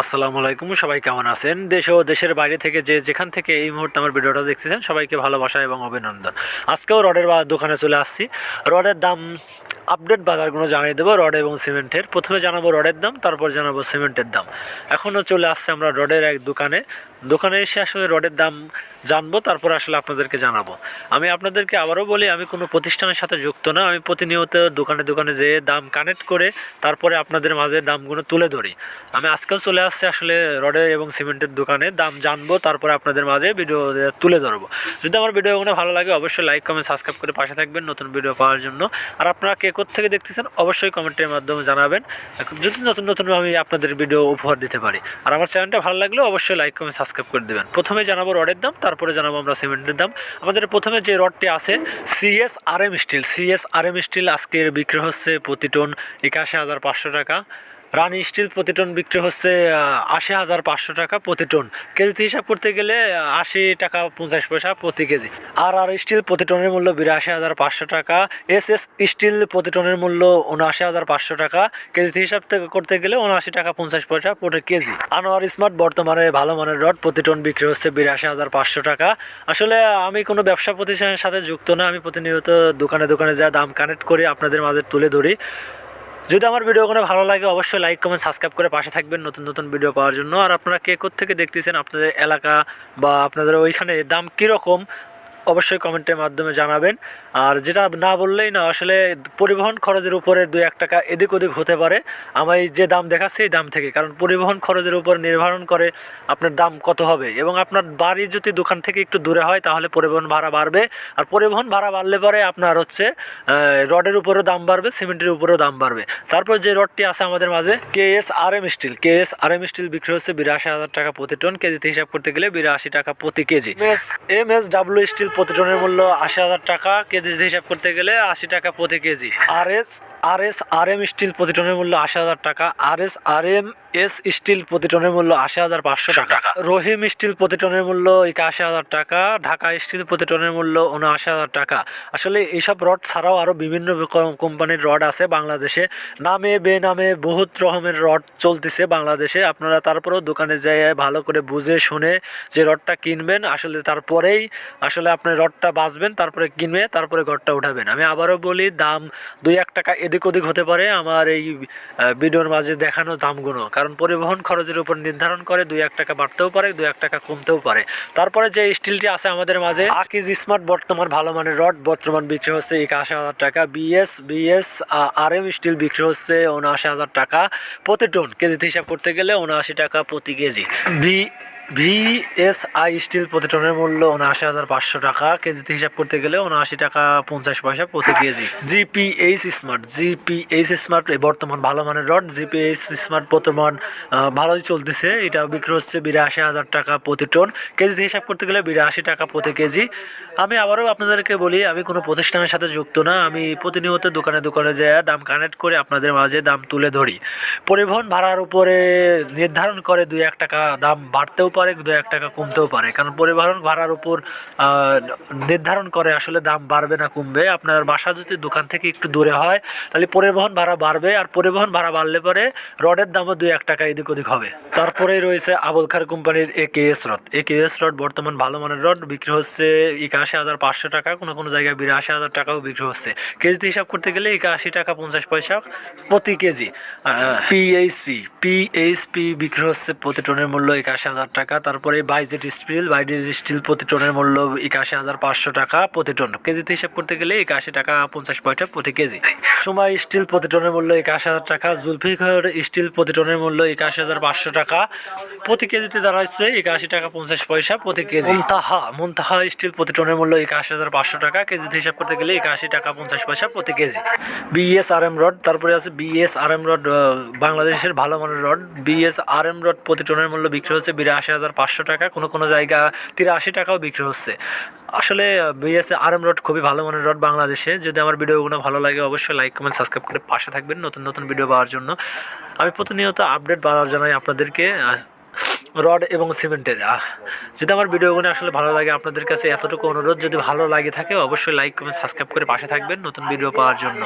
আসসালামু আলাইকুম, সবাই কেমন আছেন? দেশ ও দেশের বাইরে থেকে যে যেখান থেকে এই মুহূর্তে আমার ভিডিওটা দেখতেছেন, সবাইকে ভালোবাসা এবং অভিনন্দন। আজকেও রডের বা দোকানে চলে আসছি। রডের দাম আপডেট বাজারগুলো জানিয়ে দেবো রড এবং সিমেন্টের। প্রথমে জানাব রডের দাম, তারপর জানাব সিমেন্টের দাম। এখনও চলে আসছে আমরা রডের এক দোকানে। দোকানে এসে আসলে রডের দাম জানব, তারপর আসলে আপনাদেরকে জানাব। আমি আপনাদেরকে আবারও বলি, আমি কোনো প্রতিষ্ঠানের সাথে যুক্ত না। আমি প্রতিনিয়ত দোকানে দোকানে যেয়ে দাম কানেক্ট করে, তারপরে আপনাদের মাঝে দামগুলো তুলে ধরি। আমি আজকেও চলে আসছি আসলে রডের এবং সিমেন্টের দোকানে। দাম জানব, তারপরে আপনাদের মাঝে ভিডিও তুলে ধরবো। যদি আমার ভিডিওগুলো ভালো লাগে, অবশ্যই লাইক কমেন্ট সাবস্ক্রাইব করে পাশে থাকবেন নতুন ভিডিও পাওয়ার জন্য। আর আপনারা কে থেকে দেখতেছেন, অবশ্যই কমেন্টের মাধ্যমে জানাবেন। যদি নতুন নতুন আমি আপনাদের ভিডিও উপহার দিতে পারি। আর আমার চ্যানেলটা ভালো লাগলে অবশ্যই লাইক কমেন্ট সাবস্ক্রাইব করে দেবেন। প্রথমে জানাব রডের দাম, তারপরে জানাব আমরা সিমেন্টের দাম। আমাদের প্রথমে যে রডটি আছে CS R M steel CS R M steel আজকের বিক্রি হচ্ছে প্রতি টন একাশি হাজার পাঁচশো টাকা। রানি স্টিল প্রতি টন বিক্রি হচ্ছে আশি হাজার পাঁচশো টাকা প্রতি টন কেজিতে হিসাব করতে গেলে আশি টাকা পঞ্চাশ পয়সা প্রতি কেজি। আর আর স্টিল প্রতি টনের মূল্য বিরাশি হাজার পাঁচশো টাকা। এস এস স্টিল প্রতি টনের মূল্য উনআশি হাজার পাঁচশো টাকা। কেজিতে হিসাব থেকে করতে গেলে উনআশি টাকা পঞ্চাশ পয়সা প্রতি কেজি। আনোয়ার স্মার্ট বর্তমানে ভালো মানের রড প্রতি টন বিক্রি হচ্ছে বিরাশি হাজার পাঁচশো টাকা। আসলে, আমি কোনো ব্যবসা প্রতিষ্ঠানের সাথে যুক্ত না, আমি প্রতিনিয়ত দোকানে দোকানে যা দাম কানেক্ট করে আপনাদের মাঝে তুলে ধরি। যদি আমার ভিডিও কোনো ভালো লাগে, অবশ্যই লাইক কমেন্ট সাবস্ক্রাইব করে পাশে থাকবেন নতুন নতুন ভিডিও পাওয়ার জন্য। আর আপনারা কে থেকে দেখতেছেন, আপনাদের এলাকা বা আপনাদের ওইখানে দাম কীরকম? অবশ্যই কমেন্টের মাধ্যমে জানাবেন। আর যেটা না বললেই না, আসলে পরিবহন খরচের উপরে দু এক টাকা এদিক ওদিক হতে পারে। আমি যে দাম দেখাচ্ছি এই দাম থেকে, কারণ পরিবহন খরচের উপর নির্ধারণ করে আপনার দাম কত হবে। এবং আপনার বাড়ি যদি দোকান থেকে একটু দূরে হয়, তাহলে পরিবহন ভাড়া বাড়বে। আর পরিবহন ভাড়া বাড়লে পরে আপনার হচ্ছে রডের উপরেও দাম বাড়বে, সিমেন্টের উপরেও দাম বাড়বে। তারপর যে রডটি আছে আমাদের মাঝে K S R M steel. K S R M steel বিক্রি হচ্ছে বিরাশি হাজার টাকা প্রতি টন। কেজিতে হিসাব করতে গেলে বিরাশি টাকা প্রতি কেজি। এম এস ডাব্লিউ স্টিল প্রতি টনের মূল্য আশি হাজার টাকা, কেজি হিসাব করতে গেলে আশি টাকা প্রতি KG. R S R S R M steel প্রতি টনের মূল্য আশি হাজার টাকা। R S R M S steel প্রতি টনের মূল্য আশি হাজার পাঁচশো টাকা। রহিম স্টিল প্রতি টনের মূল্য একাশি হাজার টাকা। ঢাকা স্টিল প্রতি টনের মূল্য উনআশি হাজার টাকা। আসলে এইসব রড ছাড়াও আরও বিভিন্ন কোম্পানির রড আছে বাংলাদেশে। নামে বেনামে বহুত রকমের রড চলতেছে বাংলাদেশে। আপনারা তারপরেও দোকানে যেয়ে ভালো করে বুঝে শুনে যে রডটা কিনবেন আসলে তারপরেই আসলে আপনি রডটা বাঁচবেন তারপরে কিনবে তারপরে ঘরটা উঠাবেন। আমি আবারও বলি দাম দুই এক টাকা এদিক ওদিক হতে পারে আমার এই ভিডিওর মাঝে দেখানো দামগুলো। কারণ পরিবহন খরচের উপর নির্ধারণ করে দুই এক টাকা বাড়তেও পারে, দুই এক টাকা কমতেও পারে। তারপরে যে স্টিলটি আছে আমাদের মাঝে, আকিজ স্মার্ট বর্তমান ভালো মানের রড, বর্তমান বিক্রি হচ্ছে একাশি হাজার টাকা। BS BS R M steel বিক্রি হচ্ছে উনআশি হাজার টাকা প্রতি টন। কেজিতে হিসাব করতে গেলে উনআশি টাকা প্রতি কেজি। বি ভিএসআই স্টিল প্রতি টনের মূল্য উনআশি হাজার পাঁচশো টাকা। কেজিতে হিসাব করতে গেলে উনআশি টাকা পঞ্চাশ পয়সা প্রতি কেজি। জিপিএইচ স্মার্ট জিপিএইচ স্মার্ট বর্তমান ভালো মানের রড জিপিএইচ স্মার্ট বর্তমান ভালোই চলতেছে। এটা বিক্রি হচ্ছে বিরাশি হাজার টাকা প্রতি টন। কেজিতে হিসাব করতে গেলে বিরাশি টাকা প্রতি কেজি। আমি আবারও আপনাদেরকে বলি, আমি কোনো প্রতিষ্ঠানের সাথে যুক্ত না। আমি প্রতিনিয়ত দোকানে দোকানে যেয়ে দাম কানেক্ট করে আপনাদের মাঝে দাম তুলে ধরি। পরিবহন ভাড়ার উপরে নির্ধারণ করে দুই এক টাকা দাম বাড়তেও পারে, দু এক টাকা কমতেও পারে। কারণ পরিবহন ভাড়ার উপর নির্ধারণ করে আসলে দাম বাড়বে না কমবে। আপনার বাসা যদি দোকান থেকে একটু দূরে হয়, তাহলে পরিবহন ভাড়া বাড়বে। আর পরিবহন ভাড়া বাড়লে পরে রডের দামও দু এক টাকা এদিক ওদিক হবে। তারপরেই রয়েছে আবুল খার কোম্পানির A K S rod. A K S rod বর্তমান ভালো মানের রড। বিক্রি হচ্ছে একাশি হাজার পাঁচশো টাকা, কোনো কোনো জায়গায় বিরাশি হাজার টাকাও বিক্রি হচ্ছে। কেজিতে হিসাব করতে গেলে একাশি টাকা পঞ্চাশ পয়সা প্রতি কেজি। পিএইচপি পিএইচপি বিক্রি হচ্ছে প্রতি টনের মূল্য একাশি হাজার টাকা। তারপরে বাইজেট স্টিল বাইজেট স্টিল প্রতি টনের মূল্য একাশি হাজার পাঁচশো টাকা প্রতি টন কেজিতে হিসাব করতে গেলে একাশি টাকা পঞ্চাশ পয়সা প্রতি কেজি। সময় স্টিল প্রতি টনের মূল্য একাশি হাজার টাকা, জুলফিকার স্টিল প্রতি টনের মূল্য একাশি হাজার পাঁচশো টাকা প্রতি কেজিতে দাঁড়াচ্ছে একাশি টাকা পঞ্চাশ পয়সা প্রতি কেজি। মুনতাহা মুনতাহা স্টিল প্রতি টনের মূল্য একাশি হাজার পাঁচশো টাকা, কেজিতে হিসাব করতে গেলে একাশি টাকা পঞ্চাশ পয়সা প্রতি KG. BS R M rod তারপরে আছে বিএস আর এম রড বাংলাদেশের ভালো মানের rod BS R M rod প্রতি টনের মূল্য বিক্রি হচ্ছে বিরাশি হাজার পাঁচশো টাকা, কোনো কোনো জায়গা তিরাশি টাকাও বিক্রি হচ্ছে। আসলে বিএস আর এম রড খুবই ভালো মানের রড বাংলাদেশে। যদি আমার ভিডিওগুলো ভালো লাগে, অবশ্যই লাইক, কমেন্ট, সাবস্ক্রাইব করে পাশে থাকবেন নতুন নতুন ভিডিও পাওয়ার জন্য। আমি প্রতিনিয়ত আপডেট বাড়ার জানাই আপনাদেরকে রড এবং সিমেন্টের। যদি আমার ভিডিওগুলো আসলে ভালো লাগে আপনাদের কাছে এতটুকু অনুরোধ, যদি ভালো লাগে থাকে, অবশ্যই লাইক, কমেন্ট, সাবস্ক্রাইব করে পাশে থাকবেন নতুন ভিডিও পাওয়ার জন্য।